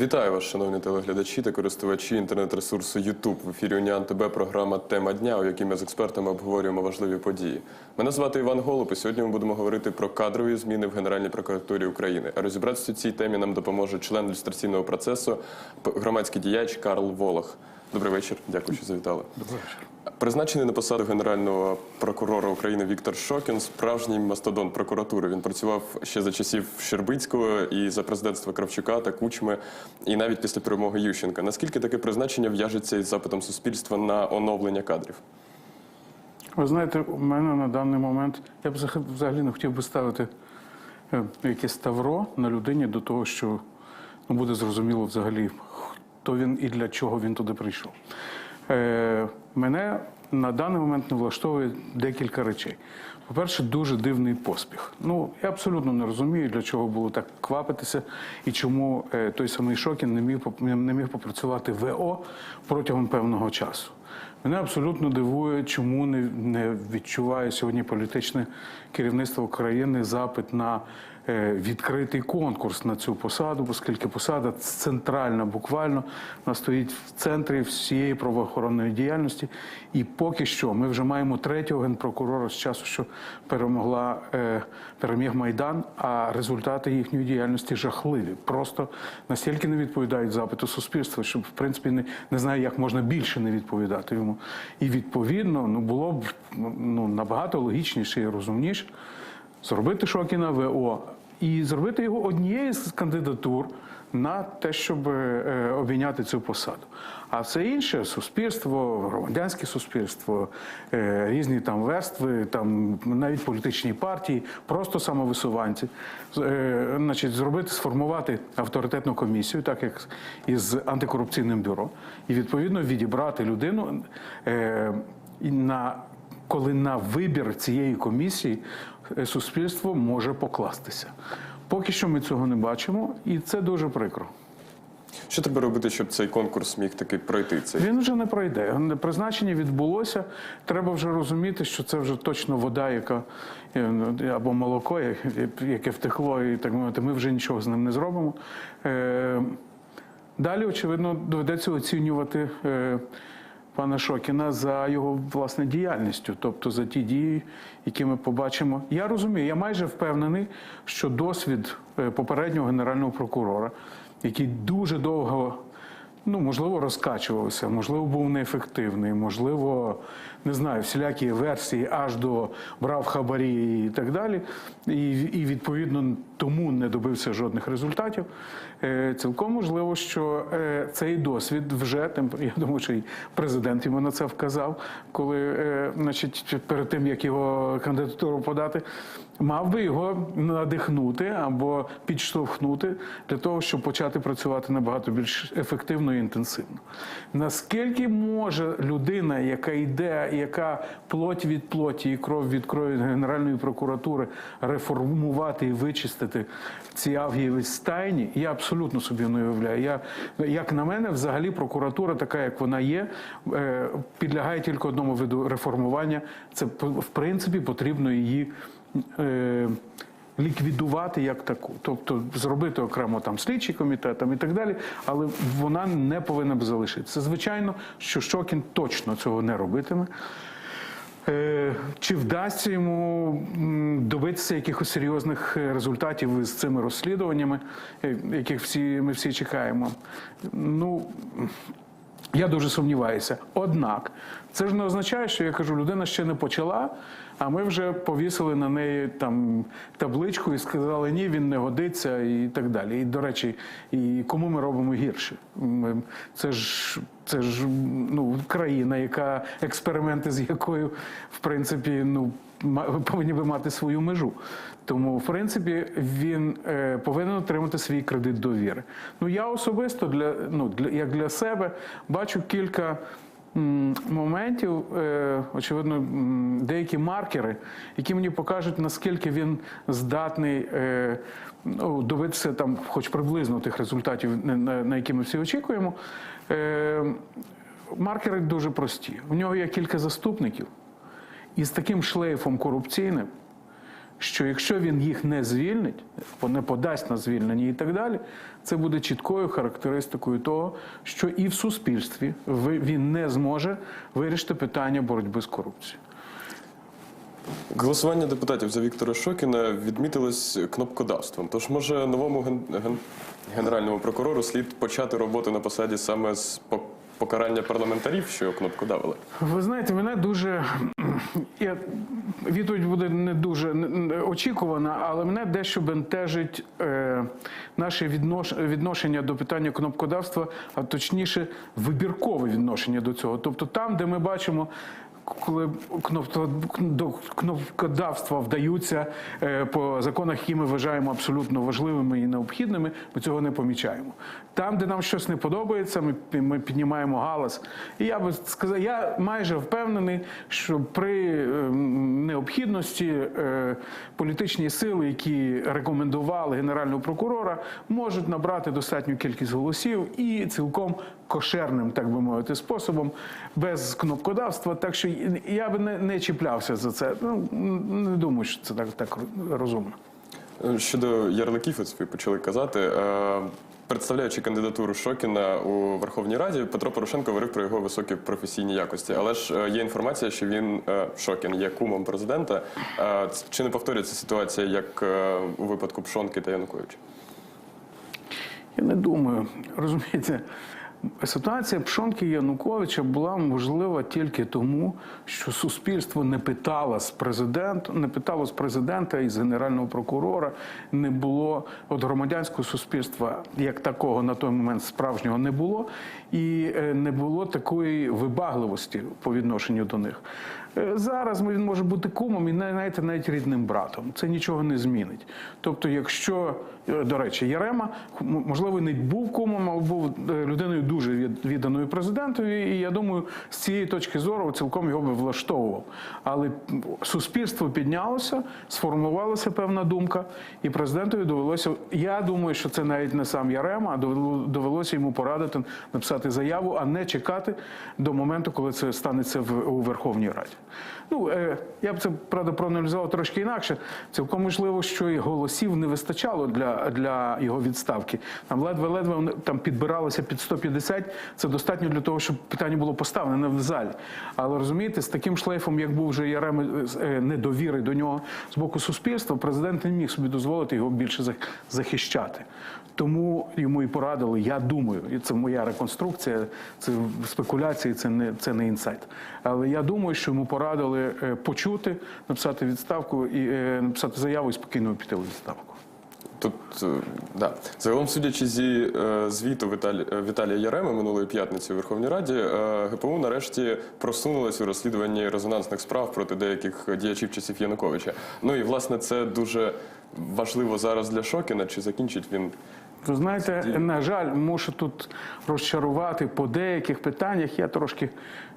Вітаю вас, шановні телеглядачі та користувачі інтернет-ресурсу YouTube. В ефірі Уніан ТБ програма Тема дня, у якій ми з експертами обговорюємо важливі події. Мене звати Іван Голуб, і сьогодні ми будемо говорити про кадрові зміни в Генеральній прокуратурі України. А розібратися у цій темі нам допоможе член люстраційного процесу, громадський діяч Карл Волох. Добрий вечір. Дякую, що завітали. Добрий вечір. Призначений на посаду генерального прокурора України Віктор Шокін, справжній мастодон прокуратури. Він працював ще за часів Щербицького і за президентства Кравчука та Кучми, і навіть після перемоги Ющенка. Наскільки таке призначення в'яжеться із запитом суспільства на оновлення кадрів? Ви знаєте, у мене на даний момент я б взагалі не хотів би ставити е, якесь тавро на людині до того, що ну, буде зрозуміло взагалі, хто він і для чого він туди прийшов. Е, мене на даний момент не влаштовує декілька речей. По-перше, дуже дивний поспіх. Ну, я абсолютно не розумію, для чого було так квапитися і чому е, той самий Шокін не міг, не міг попрацювати ВО протягом певного часу. Мене абсолютно дивує, чому не, не відчуває сьогодні політичне керівництво України запит на е, відкритий конкурс на цю посаду, оскільки посада центральна, буквально вона стоїть в центрі всієї правоохоронної діяльності. І поки що ми вже маємо третього генпрокурора з часу, що перемогла е, переміг Майдан, а результати їхньої діяльності жахливі. Просто настільки не відповідають запиту суспільства, що в принципі не, не знаю, як можна більше не відповідати йому. І відповідно ну було б ну набагато логічніше і розумніше зробити Шокіна ВО і зробити його однією з кандидатур на те, щоб е, обійняти цю посаду. А все інше суспільство, громадянське суспільство, е, різні там верстви, там навіть політичні партії, просто самовисуванці, е, значить, зробити, сформувати авторитетну комісію, так як із антикорупційним бюро, і відповідно відібрати людину на коли на вибір цієї комісії е, суспільство може покластися. Поки що ми цього не бачимо, і це дуже прикро. Що треба робити, щоб цей конкурс міг таки пройти? Цей Він вже не пройде. Призначення відбулося. Треба вже розуміти, що це вже точно вода, яка е, ну, або молоко, яке втекло, і так мовити, ми вже нічого з ним не зробимо. Е, Далі, очевидно, доведеться оцінювати пана Шокіна за його власне діяльністю, тобто за ті дії, які ми побачимо. Я розумію, я майже впевнений, що досвід е, попереднього генерального прокурора, який дуже довго. Ну, можливо, розкачувався, можливо, був неефективний, можливо, не знаю, всілякі версії аж до брав хабарі і так далі. І, і відповідно тому не добився жодних результатів. Е, цілком можливо, що е, цей досвід вже тим я думаю, що і президент йому на це вказав, коли, е, значить, перед тим як його кандидатуру подати, мав би його надихнути або підштовхнути для того, щоб почати працювати набагато більш ефективно інтенсивно. Наскільки може людина, яка йде, яка плоть від плоті і кров від крові Генеральної прокуратури реформувати і вичистити ці авгієві стайні, я абсолютно собі не уявляю. Я, як на мене, взагалі прокуратура, така як вона є, е, підлягає тільки одному виду реформування. Це в принципі потрібно її. Ліквідувати як таку, тобто зробити окремо там слідчий комітет там, і так далі, але вона не повинна б залишитися. Звичайно, що Шокін точно цього не робитиме. Е, Чи вдасться йому добитися якихось серйозних результатів з цими розслідуваннями, е, яких всі ми всі чекаємо? Ну я дуже сумніваюся. Однак це ж не означає, що я кажу, людина ще не почала, а ми вже повісили на неї там табличку і сказали, ні, він не годиться, і так далі. І до речі, і кому ми робимо гірше? Це ж це ж ну країна, яка експерименти з якою, в принципі, ну повинні би мати свою межу. Тому, в принципі, він е, повинен отримати свій кредит довіри. Ну я особисто для ну для як для себе бачу кілька. Моментів, е, очевидно, деякі маркери, які мені покажуть, наскільки він здатний е, ну, добитися там, хоч приблизно тих результатів, на, які ми всі очікуємо. Маркери дуже прості. У нього є кілька заступників, і з таким шлейфом корупційним що якщо він їх не звільнить, не подасть на звільнення і так далі, це буде чіткою характеристикою того, що і в суспільстві він не зможе вирішити питання боротьби з корупцією. Голосування депутатів за Віктора Шокіна відмітилось кнопкодавством. Тож, може, новому ген- ген- генеральному прокурору слід почати роботу на посаді саме з покарання парламентарів, що кнопку давили? Ви знаєте, мене дуже я, відповідь буде не дуже очікувана, але мене дещо бентежить е, наше віднош, відношення до питання кнопкодавства, а точніше, вибіркове відношення до цього. Тобто там, де ми бачимо. Коли кнопкодавства вдаються е, по законах, які ми вважаємо абсолютно важливими і необхідними, ми цього не помічаємо. Там, де нам щось не подобається, ми, піднімаємо галас. І я би сказав, я майже впевнений, що при е, необхідності е, політичні сили, які рекомендували генерального прокурора, можуть набрати достатню кількість голосів і цілком кошерним, так би мовити, способом, без кнопкодавства. Так що я би не, не чіплявся за це. Ну не думаю, що це так, так розумно. Щодо ярликів, ось ви почали казати. е, Представляючи кандидатуру Шокіна у Верховній Раді, Петро Порошенко говорив про його високі професійні якості. Але ж е, є інформація, що він е, Шокін є кумом президента. Чи не повторюється ситуація, як у випадку Пшонки та Януковича? Я не думаю. Розумієте, ситуація Пшонки Януковича була можлива тільки тому, що суспільство не питало з президента, не питало з президента і з генерального прокурора. Не було от громадянського суспільства як такого на той момент справжнього не було, і е, не було такої вибагливості по відношенню до них. Е, Зараз він може бути кумом і знаєте, навіть рідним братом. Це нічого не змінить. Тобто, якщо е, до речі, Ярема можливо не був кумом, але був е, людиною дуже відданою президентові, і я думаю, з цієї точки зору цілком його би влаштовував. Але суспільство піднялося, сформувалася певна думка, і президентові довелося. Я думаю, що це навіть не сам Ярема, а довело- довелося йому порадити написати заяву, а не чекати до моменту, коли це станеться в у Верховній Раді. Ну е, я б це правда проаналізував трошки інакше. Цілком можливо, що і голосів не вистачало для, для його відставки. Там ледве-ледве там підбиралося під 150. Це достатньо для того, щоб питання було поставлене в залі. Але розумієте, з таким шлейфом, як був вже Яреми е, недовіри до нього з боку суспільства, президент не міг собі дозволити його більше захищати. Тому йому і порадили, я думаю, і це моя реконструкція, це спекуляції, це не це не інсайт. Але я думаю, що йому порадили е, почути, написати відставку і е, написати заяву і спокійно піти у відставку. Тут е, да загалом, судячи зі звіту Віталі, Віталія Яреми минулої п'ятниці у Верховній Раді, ГПУ нарешті просунулась у розслідуванні резонансних справ проти деяких діячів часів Януковича. Ну і власне це дуже важливо зараз для Шокіна. Чи закінчить він Ви знаєте, на жаль, мушу тут розчарувати по деяких питаннях. Я трошки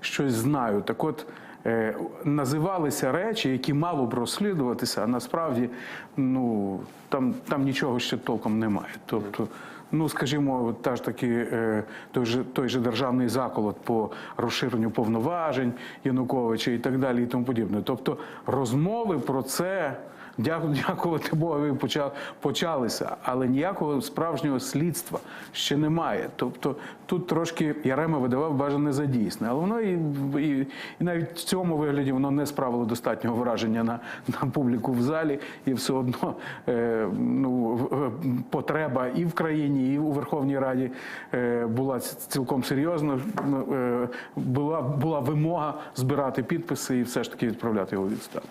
щось знаю. Так от е, називалися речі, які мало б розслідуватися, а насправді ну, там, там нічого ще толком немає. Тобто, ну скажімо, та ж таки е, той же той же державний заколот по розширенню повноважень Януковича і так далі, і тому подібне. Тобто розмови про це. Дякувати почали, почалися, але ніякого справжнього слідства ще немає. Тобто тут трошки Ярема видавав бажане за дійсне, але воно і, і, і навіть в цьому вигляді воно не справило достатнього враження на, на публіку в залі, і все одно е, ну, в- потреба і в країні, і у Верховній Раді е, була цілком серйозна. Ну, Е, була, була вимога збирати підписи і все ж таки відправляти його відставку.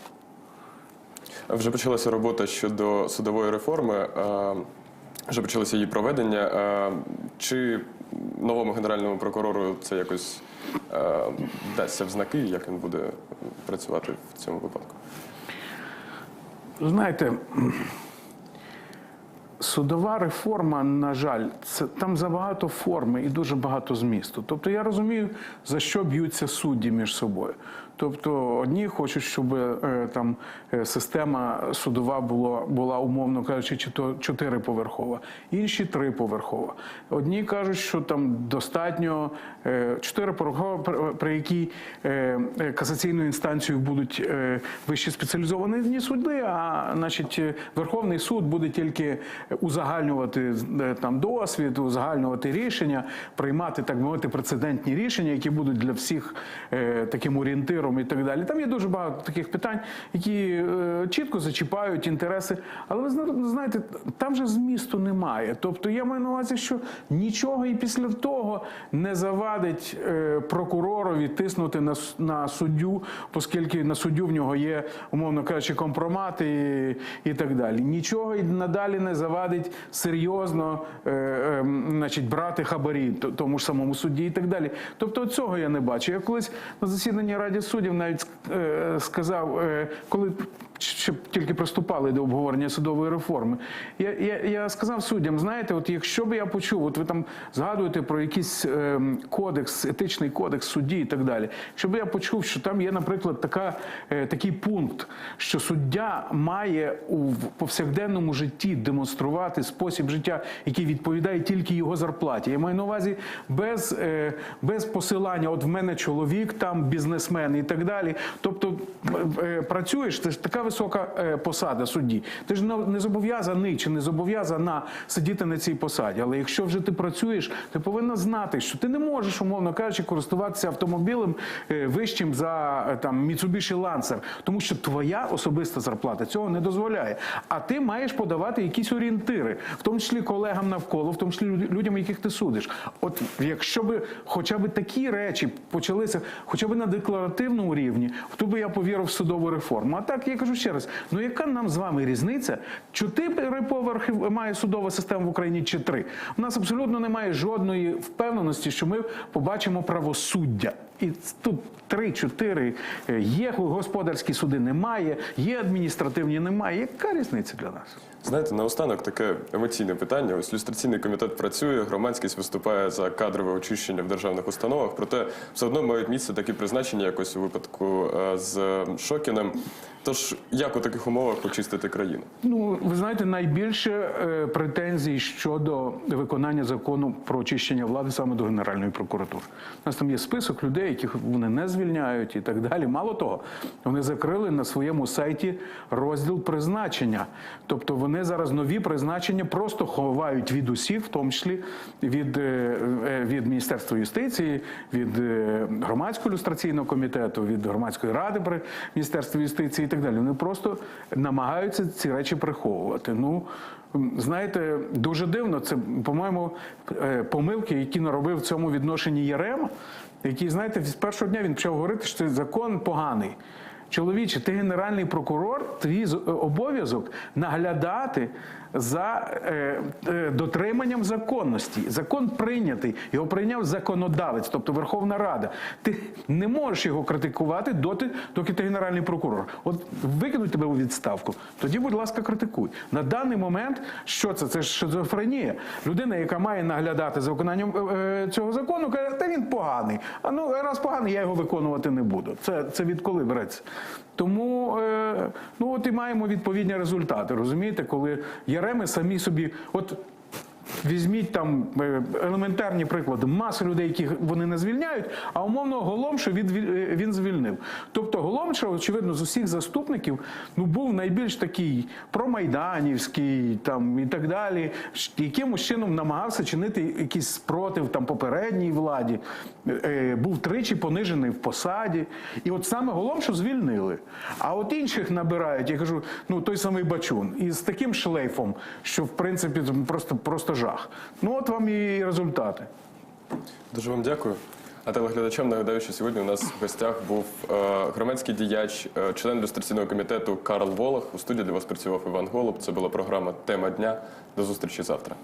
Вже почалася робота щодо судової реформи. е, Вже почалося її проведення. Е, Чи новому генеральному прокурору це якось е, дасться в знаки, як він буде працювати в цьому випадку? Знаєте, судова реформа, на жаль, це там забагато форми і дуже багато змісту. Тобто я розумію, за що б'ються судді між собою. Тобто одні хочуть, щоб е, там е, система судова була, була умовно кажучи, чи то чотириповерхова, інші триповерхова. Одні кажуть, що там достатньо е, чотириповерхова, при- якій касаційною інстанцією будуть вищі спеціалізовані суди, а значить Верховний суд буде тільки узагальнювати там досвід, узагальнювати рішення, приймати так мовити прецедентні рішення, які будуть для всіх таким орієнтиром і так далі. Там є дуже багато таких питань, які е, чітко зачіпають інтереси. Але ви зна- знаєте, там же змісту немає. Тобто я маю на увазі, що нічого і після того не завадить е, прокуророві тиснути на, на суддю, оскільки на суддю в нього є, умовно кажучи, компромат і, і так далі. Нічого і надалі не завадить серйозно е, е, значить, брати хабарі тому ж самому судді і так далі. Тобто цього я не бачу. Я колись на засіданні Раді суддів навіть е, сказав, е, коли ще тільки приступали до обговорення судової реформи. Я, я, я сказав суддям, знаєте, от якщо б я почув, от ви там згадуєте про якийсь ем, кодекс, етичний кодекс судді і так далі. Якщо б я почув, що там є, наприклад, така, е, такий пункт, що суддя має у повсякденному житті демонструвати спосіб життя, який відповідає тільки його зарплаті. Я маю на увазі без, е, без посилання, от в мене чоловік, там бізнесмен і так далі. Тобто е, працюєш, це ж така висока е, посада судді. Ти ж не- зобов'язаний чи не зобов'язана сидіти на цій посаді. Але якщо вже ти працюєш, ти повинна знати, що ти не можеш, умовно кажучи, користуватися автомобілем е, вищим за е, там Mitsubishi Lancer, тому що твоя особиста зарплата цього не дозволяє. А ти маєш подавати якісь орієнтири, в тому числі колегам навколо, в тому числі людям, яких ти судиш. От якщо би хоча б такі речі почалися, хоча б на декларативному рівні, то би я повірив в судову реформу. А так я кажу ще раз: ну яка нам з вами різниця? Чотири поверхи має судова система в Україні чи три? У нас абсолютно немає жодної впевненості, що ми побачимо правосуддя. І тут три-чотири е, є господарські суди, немає, є адміністративні, немає. Яка різниця для нас? Знаєте, наостанок таке емоційне питання. Ось люстраційний комітет працює, громадськість виступає за кадрове очищення в державних установах. Проте все одно мають місце такі призначення, якось у випадку е, з Шокіним. Тож як у таких умовах очистити країну? Ну, ви знаєте, найбільше е, претензій щодо виконання закону про очищення влади саме до Генеральної прокуратури. У нас там є список людей, яких вони не звільняють і так далі. Мало того, вони закрили на своєму сайті розділ призначення. Тобто вони зараз нові призначення просто ховають від усіх, в тому числі від, е, е, від Міністерства юстиції, від е, громадського люстраційного комітету, від громадської ради при Міністерстві юстиції і так далі. Вони просто намагаються ці речі приховувати. Ну знаєте, дуже дивно. Це, по-моєму, помилки, які наробив в цьому відношенні Єрема, який, знаєте, з першого дня він почав говорити, що закон поганий. Чоловіче, ти генеральний прокурор, твій з- обов'язок наглядати за е, е, дотриманням законності. Закон прийнятий, його прийняв законодавець, тобто Верховна Рада. Ти не можеш його критикувати доти, доки ти генеральний прокурор. От викинуть тебе у відставку, тоді, будь ласка, критикуй. На даний момент що це? Це ж шизофренія. Людина, яка має наглядати за виконанням е, е, цього закону, каже, та він поганий. А ну раз поганий, я його виконувати не буду. Це, це відколи береться. Тому е, ну от і маємо відповідні результати. Розумієте, коли Яреми самі собі, от Візьміть там е, елементарні приклади, маса людей, яких вони не звільняють, а умовно Голомша він, е, він звільнив. Тобто Голомша, очевидно, з усіх заступників ну, був найбільш такий промайданівський там, і так далі, якимось чином намагався чинити якийсь спротив там, попередній владі, Е, був тричі понижений в посаді. І от саме Голомшу звільнили. А от інших набирають, я кажу, ну той самий Бачун, і з таким шлейфом, що в принципі просто, просто жах. Ну от вам і результати. Дуже вам дякую. А телеглядачам нагадаю, що сьогодні у нас в гостях був е, громадський діяч, е, член ілюстраційного комітету Карл Волох. У студії для вас працював Іван Голуб. Це була програма Тема дня. До зустрічі завтра.